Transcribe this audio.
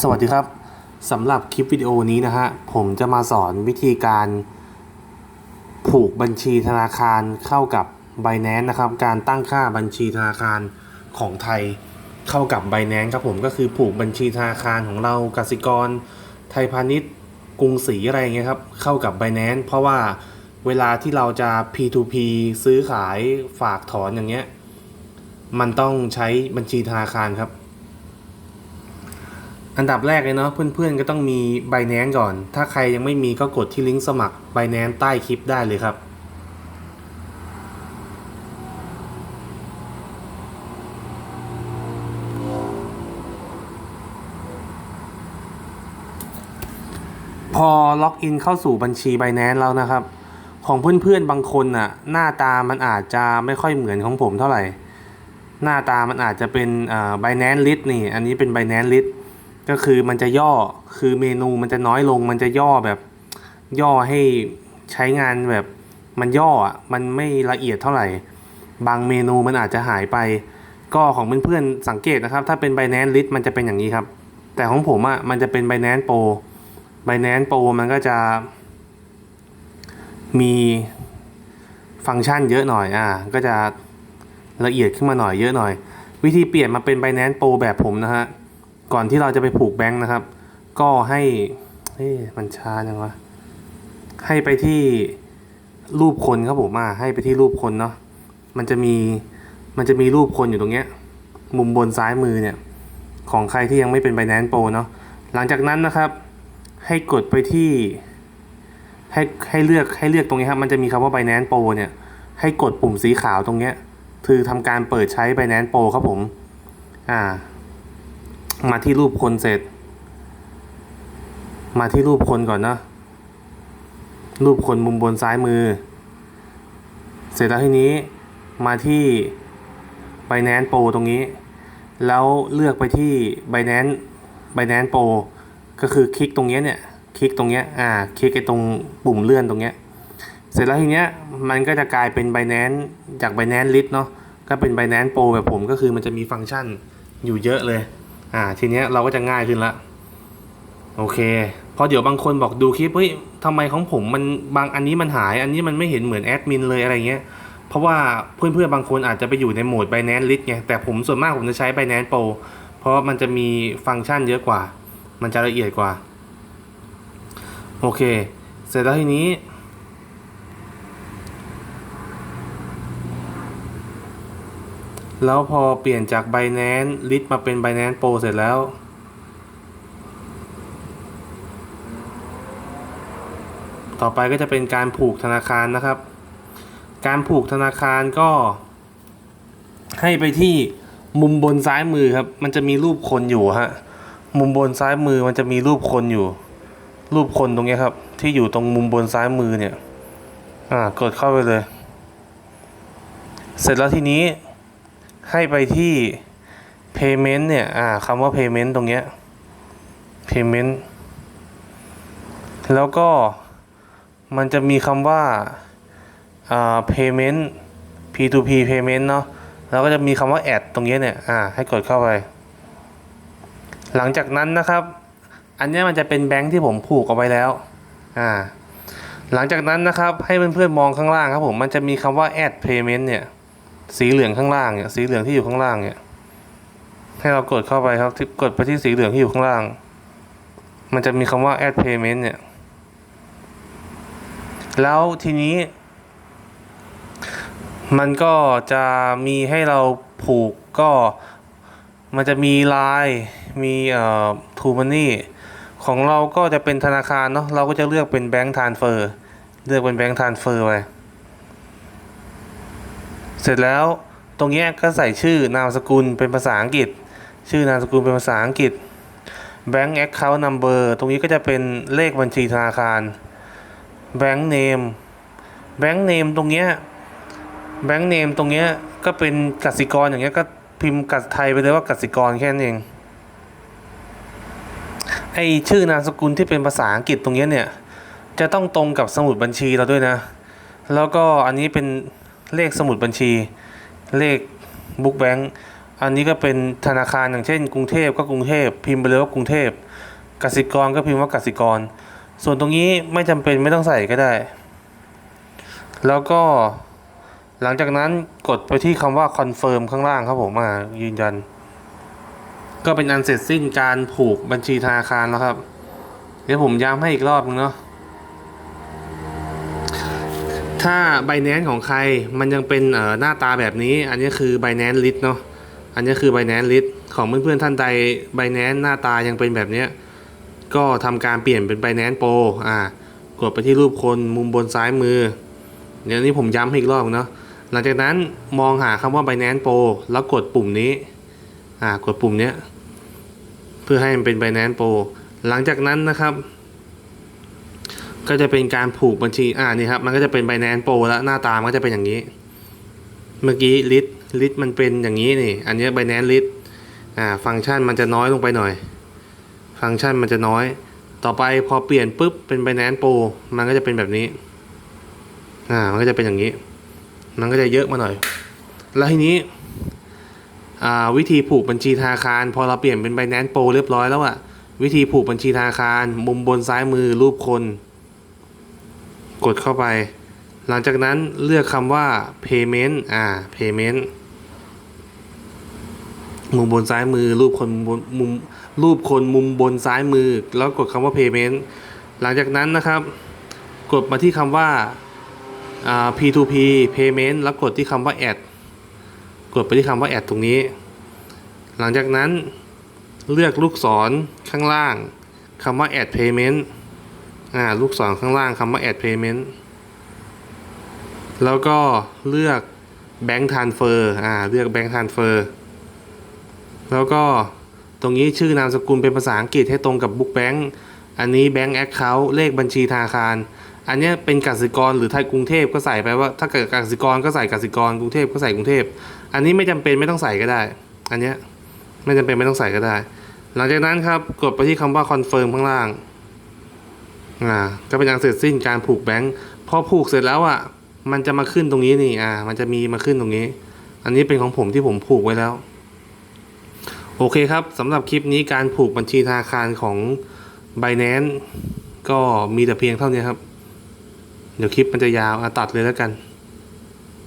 สวัสดีครับสำหรับคลิปวิดีโอนี้นะฮะผมจะมาสอนวิธีการผูกบัญชีธนาคารเข้ากับ b i n a n c e นะครับ การตั้งค่าบัญชีธนาคารของไทยเข้ากับ b i n a n c e ครับผมก็คือผูกบัญชีธนาคารของเรากสิกร ไทยพาณิชย์ กรุงศรีอะไรอย่างเงี้ยครับเข้ากับ b i n a n c e เพราะว่าเวลาที่เราจะ P2P ซื้อขายฝากถอนอย่างเงี้ยมันต้องใช้บัญชีธนาคารครับ อันดับแรกเลยเนาะเพื่อนๆก็ต้องมี b i n a n c e ก่อน ถ้าใครยังไม่มีก็กดที่ลิงก์สมัคร b i n a n c e ใต้คลิปได้เลยครับ พอล็อกอินเข้าสู่บัญชี b i n a n c e แล้วนะครับ ของเพื่อนๆบางคนน่ะหน้าตามันอาจจะไม่ค่อยเหมือนของผมเท่าไหร่ หน้าตามันอาจจะเป็นอ่า Binance List นี่ อันนี้เป็น Binance List ก็คือมันจะย่อคือเมนูมันจะน้อยลง มันจะย่อแบบย่อให้ใช้งานแบบมันย่ออะมันไม่ละเอียดเท่าไหร่ บางเมนูมันอาจจะหายไป ก็ของเพื่อนๆสังเกตนะครับ ถ้าเป็น Binance List มันจะเป็นอย่างนี้ครับ แต่ของผมอะมันจะเป็น Binance Pro Binance Pro มันก็จะมีฟังก์ชันเยอะหน่อยอ่าก็จะละเอียดขึ้นมาหน่อยเยอะหน่อย วิธีเปลี่ยนมาเป็น Binance Pro แบบผมนะฮะ ก่อนที่เราจะไปผูกแบงค์นะครับ ก็ให้เฮ้มันช้าจังวะให้ไปที่รูปคนครับผมอ่าให้ไปที่รูปคนเนาะมันจะมีมันจะมีรูปคนอยู่ตรงเนี้ย มุมบนซ้ายมือเนี่ย ของใครที่ยังไม่เป็น Binance Pro เนาะหลังจากนั้นนะครับ ให้กดไปที่ ให้ให้เลือกให้เลือกตรงนี้ครับ มันจะมีคำว่า Binance Pro เนี่ย ให้กดปุ่มสีขาวตรงเนี้ย คือทำการเปิดใช้ Binance Pro ครับผม อ่า มาที่รูปคนเสร็จ มาที่รูปคนก่อนเนาะรูปคนมุมบนซ้ายมือ เสร็จแล้วทีนี้มาที่ Binance Pro ตรงนี้ แล้วเลือกไปที่ Binance Binance Pro ก็คือคลิกตรงนี้เนี่ยคลิกตรงเนี้ยอ่าคลิกไอ้ตรงปุ่มเลื่อนตรงเนี้ยเสร็จแล้วทีเนี้ยมันก็จะกลายเป็น Binance จาก Binance List เนาะก็เป็น Binance Pro แบบผมก็คือมันจะมีฟังก์ชันอยู่เยอะเลย อ่าทีเนี้ยเราก็จะง่ายขึ้นละโอเคพราะเดี๋ยวบางคนบอกดูคลิปเฮ้ยทำไมของผมมันบางอันนี้มันหาย อันนี้มันไม่เห็นเหมือนแอดมินเลยอะไรเงี้ยเพราะว่าเพื่อนๆบางคนอาจจะไปอยู่ในโหมด Binance List ไงแต่ผมส่วนมากผมจะใช้ Binance Pro เพราะมันจะมีฟังก์ชันเยอะกว่า มันจะละเอียดกว่า โอเค เสร็จแล้วทีนี้ แล้วพอเปลี่ยนจาก Binance List มาเป็น Binance Pro เสร็จแล้ว ต่อไปก็จะเป็นการผูกธนาคารนะครับ การผูกธนาคารก็ ให้ไปที่มุมบนซ้ายมือครับ มันจะมีรูปคนอยู่ฮะ มุมบนซ้ายมือมันจะมีรูปคนอยู่ รูปคนตรงนี้ครับ ที่อยู่ตรงมุมบนซ้ายมือเนี่ย อ่ากดเข้าไปเลย เสร็จแล้วทีนี้ ให้ไปที่ payment เนี่ยอ่าคำว่า payment ตรงเนี้ย payment แล้วก็มันจะมีคำว่าอ่า payment P2P payment เนาะแล้วก็จะมีคำว่า add ตรงเนี้ยเนี่ยอ่าให้กดเข้าไป หลังจากนั้นนะครับ อันเนี้ยมันจะเป็นแบงค์ที่ผมผูกเอาไว้แล้วอ่าหลังจากนั้นนะครับให้เพื่อนๆมองข้างล่างครับผมมันจะมีคำว่า add payment เนี่ย สีเหลืองข้างล่างเนี่ยสีเหลืองที่อยู่ข้างล่างเนี่ยให้เรากดเข้าไปครับที่กดไปที่สีเหลืองที่อยู่ข้างล่าง มันจะมีคำว่า add payment เนี่ย แล้วทีนี้ มันก็จะมีให้เราผูกก็มันจะมีไลน์มีเอ่อทูมันนี่ของเราก็จะเป็นธนาคารเนาะเราก็จะเลือกเป็นแบงก์ทานเฟอร์เลือกเป็นแบงก์ทานเฟอร์ไป เสร็จแล้วตรงนี้ก็ใส่ชื่อนามสกุลเป็นภาษาอังกฤษ ชื่อนามสกุลเป็นภาษาอังกฤษ Bank Account Number ตรงนี้ก็จะเป็นเลขบัญชีธนาคาร Bank Name Bank Name ตรงเนี้ย Bank Name ตรงเนี้ยก็เป็นกสิกรอย่างเงี้ยก็พิมพ์กัดไทยไปเลยว่ากสิกรแค่นั้นเองไอชื่อนามสกุลที่เป็นภาษาอังกฤษตรงนี้เนี่ย จะต้องตรงกับสมุดบัญชีเราด้วยนะ แล้วก็อันนี้เป็น เลขสมุดบัญชี เลขบุ๊กแบงค์อันนี้ก็เป็นธนาคารอย่างเช่น กรุงเทพก็กรุงเทพพิมพ์ไปเลยว่ากรุงเทพกสิกรก็พิมพ์ว่ากสิกร ส่วนตรงนี้ไม่จำเป็นไม่ต้องใส่ก็ได้ แล้วก็หลังจากนั้นกดไปที่คำว่าคอนเฟิร์มข้างล่างครับผมมายืนยัน ก็เป็นอันเสร็จสิ้นการผูกบัญชีธนาคารแล้วครับ เดี๋ยวผมย้ำให้อีกรอบนึงเนาะ ถ้า b บ n a n c e ของใครมันยังเป็นหน้าตาแบบนี้ อันนี้คือ b บ n a n c e list เนาะอันนี้คือ b บ n a n c e list ของเพื่อนๆท่านใด b บ n a n c e หน้าตายังเป็นแบบนี้ก็ทำการเปลี่ยนเป็น b บ n a n c e Pro อ่ากดไปที่รูปคนมุมบนซ้ายมือเดี๋ยวนี้ผมย้ำให้อีกรอบเนาะหลังจากนั้นมองหาคำว่า b บ n a n c e Pro แล้วกดปุ่มนี้อ่ากดปุ่มนี้เพื่อให้มันเป็น b บ n a n c e Pro หลังจากนั้นนะครับ ก็จะเป็นการผูกบัญชี อ่านี่ครับ มันก็จะเป็น Binance Pro แล้วหน้าตามันก็จะเป็นอย่างนี้ เมื่อกี้ลิทลิทมันเป็นอย่างนี้นี่ อันนี้ Binance ลิทอ่า ฟังก์ชันมันจะน้อยลงไปหน่อย ฟังก์ชันมันจะน้อย ต่อไปพอเปลี่ยนปุ๊บเป็น Binance Pro มันก็จะเป็นแบบนี้ อ่า มันก็จะเป็นอย่างนี้ มันก็จะเยอะมาหน่อย แล้วทีนี้ อ่า วิธีผูกบัญชีธนาคาร พอเราเปลี่ยนเป็น Binance Pro เรียบร้อยแล้วอะวิธีผูกบัญชีธนาคาร มุมบนซ้ายมือรูปคน กดเข้าไป หลังจากนั้นเลือกคำว่า payment อ่า payment มุมบนซ้ายมือ รูปคนมุมบนมุมรูปคนมุมบนซ้ายมือ แล้วกดคำว่า payment หลังจากนั้นนะครับ กดมาที่คำว่าอ่า P2P payment แล้วกดที่คำว่า add กดไปที่คำว่า add ตรงนี้ หลังจากนั้นเลือกลูกศรข้างล่างคำว่า add payment อ่าลูกศรข้างล่างคำว่า add payment แล้วก็เลือก bank transfer อ่าเลือก bank transfer แล้วก็ตรงนี้ชื่อนามสกุลเป็นภาษาอังกฤษให้ตรงกับ book bank อันนี้ bank account เลขบัญชีธนาคาร อันนี้เป็นกสิกรหรือไทยกรุงเทพก็ใส่ไปว่าถ้าเกิดกสิกรก็ใส่กสิกรกรุงเทพก็ใส่กรุงเทพ อันนี้ไม่จำเป็นไม่ต้องใส่ก็ได้ อันนี้ไม่จำเป็นไม่ต้องใส่ก็ได้ หลังจากนั้นครับกดไปที่คำว่า confirm ข้างล่าง อ่าก็เป็นการเสร็จสิ้นการผูกแบงค์พอผูกเสร็จแล้วอะมันจะมาขึ้นตรงนี้นี่อ่า มันจะมีมาขึ้นตรงนี้ อันนี้เป็นของผมที่ผมผูกไว้แล้ว โอเคครับสำหรับคลิปนี้การผูกบัญชีธนาคารของ Binance ก็มีแต่เพียงเท่านี้ครับ เดี๋ยวคลิปมันจะยาวอะตัดเลยแล้วกัน